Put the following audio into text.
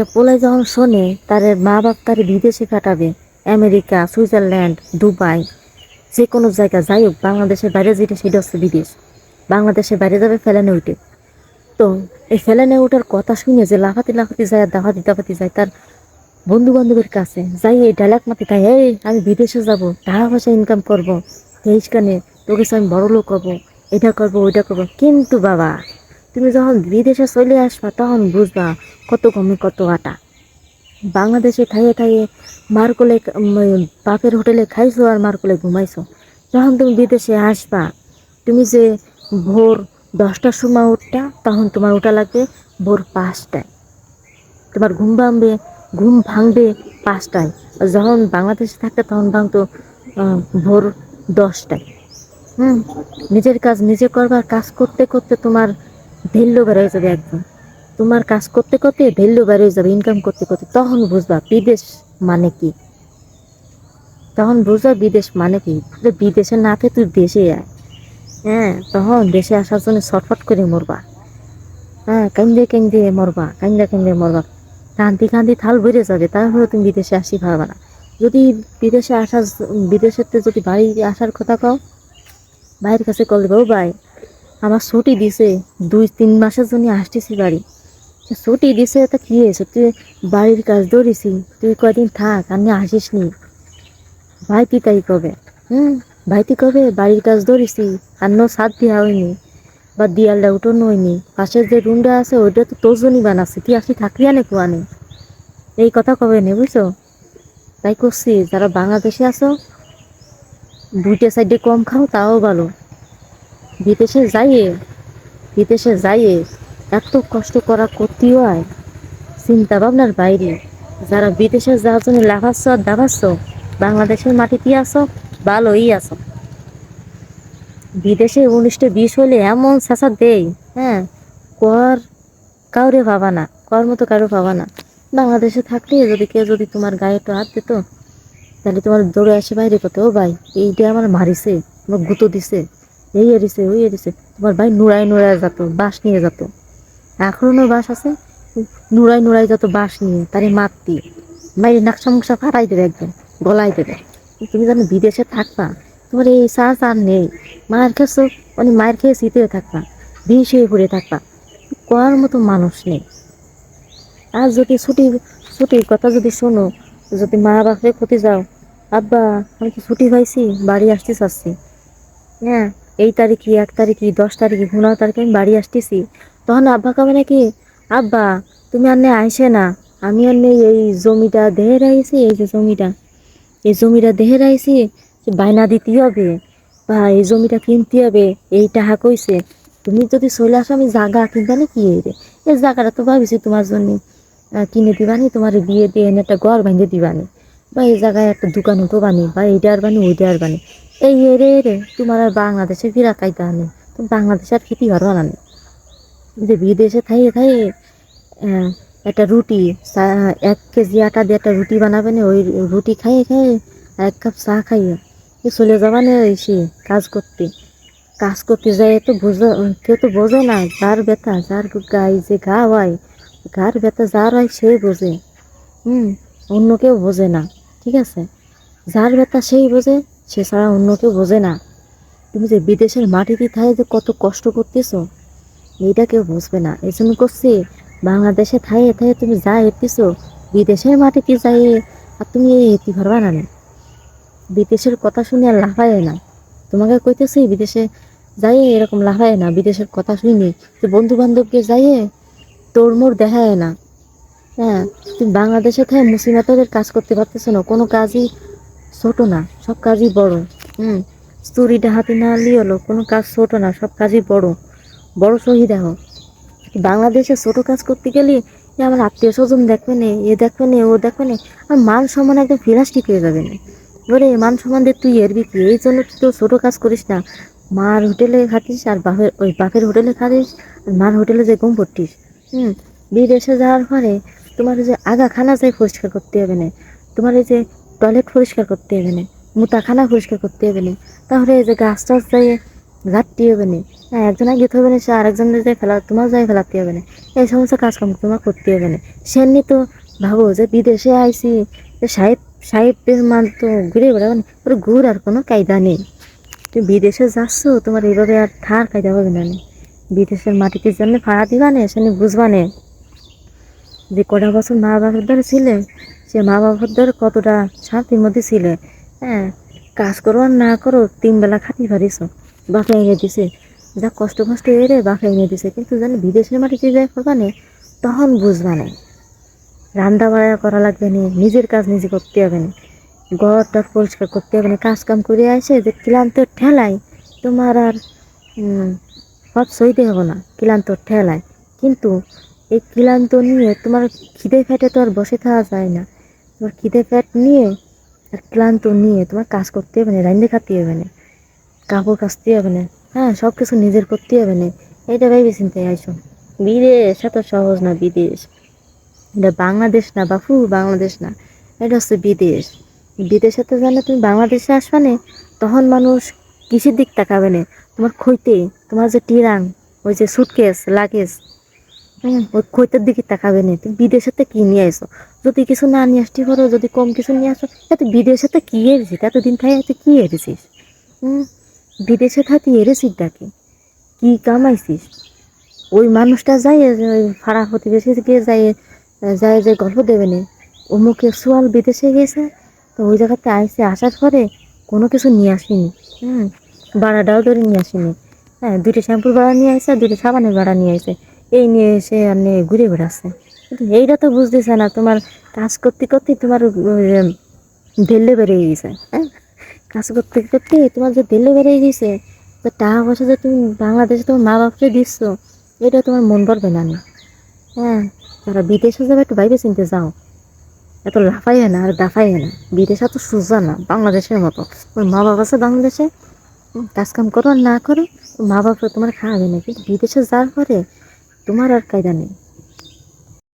একটা পোলাই যখন শোনে তার মা বাপ তার বিদেশে কাটাবে আমেরিকা, সুইজারল্যান্ড, দুবাই যে কোনো জায়গা যাই হোক, বাংলাদেশের বাইরে যেটা সেটা হচ্ছে বিদেশ। বাংলাদেশের বাইরে যাবে, ফেলানে উঠে। তো এই ফেলানে ওঠার কথা শুনে যে লাফাতি লাফাতি যায় আর দাফাতি দাফাতি যায়, তার বন্ধু বান্ধবের কাছে যাই এই ডায়লগ মাতি তাই, এই, আমি বিদেশে যাব, টাকা পয়সা ইনকাম করব এইখানে তোকে আমি বড় লোক করব এটা করব, ওইটা করব। কিন্তু বাবা তুমি যখন বিদেশে চলে আসবা, তখন বুঝবা কত কমে কত আটা। বাংলাদেশে খাইয়ে খাইয়ে মার কোলে বাপের হোটেলে খাইছো আর মার কোলে ঘুমাইছো। যখন তুমি বিদেশে আসবা, তুমি যে ভোর দশটার সময় উঠটা তখন তোমার ওটা লাগবে ভোর পাঁচটায়। তোমার ঘুম ভাঙবে ঘুম ভাঙবে পাঁচটায়। আর যখন বাংলাদেশে থাকতে তখন ভাঙতো ভোর দশটায়। হুম, নিজের কাজ নিজে করবার কাজ করতে করতে তোমার ধৈর্য বেড়ে যাবে একদম। তোমার কাজ করতে করতে ধৈর্য বেড়ে যাবে ইনকাম করতে করতে। তখন বুঝবা বিদেশ মানে কি? তখন বুঝবা বিদেশ মানে কি? বিদেশে না থেকে তুই দেশে আয়। হ্যাঁ তখন দেশে আসার জন্য ছটফট করে মরবা। হ্যাঁ কান্দে কান্দে মরবা কান্দে কান্দে মরবা। কান্দি কান্দি থাল বেড়ে যাবে তারপরে তুমি বিদেশে আসি পারবা না। যদি বিদেশে আসার বিদেশেতে যদি বাড়ি আসার কথা কও, ভাইয়ের কাছে কল দেবো ভাই আমার ছুটি দিছে, দুই, তিন মাসের জন্য আসতেছি বাড়ি। ছুটি দিছে, তা কি হয়েছে? তুই বাড়ির কাজ ধরেছি তুই কয়দিন থাক, আমি আসিস নি ভাই তুই কবে? হুম ভাই তুই কবে? বাড়ির কাজ ধরেছি আর নো সাত দেওয়া হয়নি, বা দিয়ালটা উঠোনো হয়নি। পাশের যে রুমটা আছে, ওইটা তো তোর জন্যই বানাচ্ছে, তুই আসি থাকলি আনে কোয়ানে? এই কথা কবে নে, বুঝছ? তাই করছি, যারা বাংলাদেশে আছো, দুইটা সাইডে কম খাও, তাও ভালো। বিদেশে যাইয়ে বিদেশে যাইয়ে এত কষ্ট করা করতে হয়। চিন্তা ভাবনার বাইরে। যারা বিদেশে যাওয়ার জন্য লাফাচ্ছ আর দাবাচ্ছ বাংলাদেশের মাটিতে আসো ভালোই আছো। বিদেশে উনিশটা বিষ হলে এমন চেঁচা দেই হ্যাঁ কর কাউরে পাবা না, কর মতো কারও পাবা না। বাংলাদেশে থাকলে যদি কেউ যদি তোমার গায়ে একটু হাত দিত, তাহলে তোমার দৌড়ে আসে বাইরে কত ও ভাই। এইটা আমার মারিছে, আমার গুঁতো দিছে। এই এরিছে ওই এরিছে তোমার ভাই নুড়াই নুড়াই যেত বাঁশ নিয়ে যেত এখনও বাঁশ আছে, নুড়াই নুড়াই যত বাঁশ নিয়ে তারে মারতি মাইরে নাকশা মুকশা ফাটাই দেবে একদম, গলায় দেবে। তুমি জানো বিদেশে থাকবা, তোমার এই চাষ আর নেই। মায়ের খেয়েছো মানে মায়ের খেয়ে শীতে থাকবা বিষ হয়ে পড়ে থাকবা। করার মতো মানুষ নেই। আর যদি ছুটি, ছুটির কথা যদি শোনো, যদি মা বাপরে ক্ষতি যাও, আব্বা, আমি কি ছুটি পাইছি? বাড়ি আসতে চাচ্ছি। হ্যাঁ এই তারিখে এক তারিখে দশ তারিখে পনেরো তারিখে আমি বাড়ি আসতেছি। তখন আব্বা কবে নাকি, আব্বা, তুমি আর নে আইসে না। আমি আর নেই এই জমিটা দেহে রাইছি এই যে জমিটা, এই জমিটা দেহে রাইছি বায়না দিতে হবে বা এই জমিটা কিনতে হবে, এই টাকা কইছে। তুমি যদি চলে আসো, আমি জায়গা কিনবানি কি এই রে? এই জায়গাটা তো ভাবিছি তোমার জন্য কিনে দিবানি, তোমার বিয়ে দিয়ে এনে একটা ঘর বাঁধে দিবানি। বা এই জায়গায় একটা দোকান উঠো বানি বা এইটা আর বানি ওইটা আর বানি এই রে রে তোমার আর বাংলাদেশে ফিরা কাইতে আনে তুমি বাংলাদেশে আর খেতে পারবা না। যে বিদেশে থাইয়ে আহ, একটা রুটি এক কেজি আটা দিয়ে একটা রুটি বানাবে না ওই রুটি খাইয়ে খাইয়ে এক কাপ চা খাইয়ে এ চলে যাবা না এসে কাজ করতে। কাজ করতে যায় তো বোঝা কেউ তো বোঝে না যার ব্যথা যার গায়ে যে গা হয় গার ব্যথা যার হয় সেই বোঝে। হুম অন্য কেউ বোঝে না ঠিক আছে? যার ব্যথা সেই বোঝে সে ছাড়া অন্য কেউ বোঝে না। তুমি যে বিদেশের মাটিতে থাকে যে কত কষ্ট করতেছ, এইটা কেউ বুঝবে না। এই জন্য করছি, বাংলাদেশে থাইয়ে থাইয়ে তুমি যা হেঁটেছো বিদেশের মাটিতে যাই আর তুমি এই হেঁটে পারবা না বিদেশের কথা শুনে আর লাফায় না। তোমাকে কইতেছি, বিদেশে যাই এরকম লাফায় না। বিদেশের কথা শুনি যে বন্ধু বান্ধবকে যাইয়ে তোর মোর দেখায় না। হ্যাঁ তুমি বাংলাদেশে থেকে মুসিমাতের কাজ করতে পারতেছো না। কোনো কাজই ছোট না, সব কাজই বড়। হুম, চুরিটা হাতে না হলো কোনো কাজ ছোট না, সব কাজই বড়। বড় সহি দেখো বাংলাদেশে ছোট কাজ করতে গেলে আমার আত্মীয় স্বজন দেখবে না, এ দেখবে না, ও দেখবে না, আর মান সম্মান একদম ফিরাস্টিক হয়ে যাবে না। বলে মান সম্মান দিয়ে তুই এর বিক্রি, এই জন্য তুই তো ছোট কাজ করিস না। মার হোটেলে খাতিস আর বাপের, ওই বাপের হোটেলে খাতিস আর মার হোটেলে যে গম পড়তিস। হুম, বিদেশে যাওয়ার পরে তোমার যে আগা খানা যাই পরিষ্কার করতে হবে না। তোমার এই যে টয়লেট পরিষ্কার করতে হবে না, মুতাখানা পরিষ্কার করতে হবে না। তাহলে এই যে গাছ টাছ যাই ঘাটতি হবে না। হ্যাঁ একজন আগে যেতে হবে না, সে আরেকজনের যাই ফেলা, তোমার যাই ফেলাতে হবে না। এই সমস্ত কাজকাম তোমার করতে হবে না। সেমনি তো ভাবো যে বিদেশে আইসি সাহেব সাহেবের মান তো ঘুরে বেড়াবে না, ওর ঘুর আর কোনো কায়দা নেই। তুমি বিদেশে যাচ্ছ, তোমার এইভাবে আর থার কায়দা হবে না বিদেশের মাটিতে জন্য ভাড়া দিবা নে সেখানে বুঝবা নে। যে কটা বছর মা বাবার দ্বারা ছিলে। সে মা বাবার দ্বারা কতটা শান্তির মধ্যে ছিলে। হ্যাঁ কাজ করো আর না করো, তিন বেলা খাতি পারিস বাপে এনে দিছে। যা কষ্ট কষ্ট এরে বাপে এনে দিছে। কিন্তু জানি বিদেশের মাটিতে যাই করবা নে, তখন বুঝবা না রান্না বাড়া করা লাগবে না, নিজের কাজ নিজে করতে হবে না। ঘরটা পরিষ্কার করতে হবে না। কাজ কাম করে আসে যে ক্লান্ত ঠেলায়, তোমার আর সব সইতে হবে না। ক্লান্ত ঠেলায়। কিন্তু এই ক্লান্ত নিয়ে তোমার খিদে ফেটে তো আর বসে থাকা যায় না। তোমার খিদে ফ্যাট নিয়ে আর ক্লান্ত নিয়ে তোমার কাজ করতে হবে না, রান্না খাতে হবে না, কাপড় কাচতে হবে না হ্যাঁ সব কিছু নিজের করতে হবে না। এটা ভেবে চিন্তে আইসো বিদেশ, এত সহজ না বিদেশ। এটা বাংলাদেশ না বাপু, বাংলাদেশ না, এটা হচ্ছে বিদেশ। বিদেশে তো জানে তুমি বাংলাদেশে আসবে না, তখন মানুষ কিসের দিক তাকাবে না? তোমার খইতে, তোমার যে টিরাং, ওই যে সুটকেস লাগেজ ওই খইতের দিকে তাকাবে না, তুমি বিদেশেতে কি নিয়ে আসো যদি কিছু না নিয়ে আসতে পারো, যদি কম কিছু নিয়ে আসো এত বিদেশেতে কি এরেছিস? এতদিন খাই আছে কি এরেছিস? হুম? বিদেশে থাকি এরেছিস ডাকে কি কামাইছিস? ওই মানুষটা যায় ওই ফাড়া প্রতিবেশী গিয়ে যায় যায় যে গল্প দেবে না, অমুকে সোয়াল বিদেশে গেছে, তো ওই জায়গাতে আইসে আসার পরে কোনো কিছু নিয়ে আসিনি, হুম? ভাড়াটাও ধরে নিয়ে আসিনি। হ্যাঁ দুটো শ্যাম্পুর ভাড়া নিয়ে আসে আর দুটো সাবানের বাড়া নিয়ে আসে এই নিয়ে এসে আর নিয়ে ঘুরে বেড়াচ্ছে কিন্তু এইটা তো বুঝতেছে না, তোমার কাজ করতে করতে তোমার দেল্লে বেড়ে গেছে হ্যাঁ? কাজ করতে করতে তোমার যে দেল্লে বেড়ে গেছে, তো টাকা পয়সা যে তুমি বাংলাদেশে তোমার মা বাপকে দিচ্ছ, এটা তোমার মন ভরবে না। হ্যাঁ? তারা বিদেশে যাবে একটু বাইরে চিনতে যাও এত লাফাইয়ে না আর দাফাইয়ে না। বিদেশে তো সোজা না, বাংলাদেশের মতো। ওর মা বাবা আছে বাংলাদেশে, কাজকাম করো আর না করো মা বাবা তোমার খাওয়াবে না। কিন্তু বিদেশে যাওয়ার পরে তোমার আর কায়দা নেই।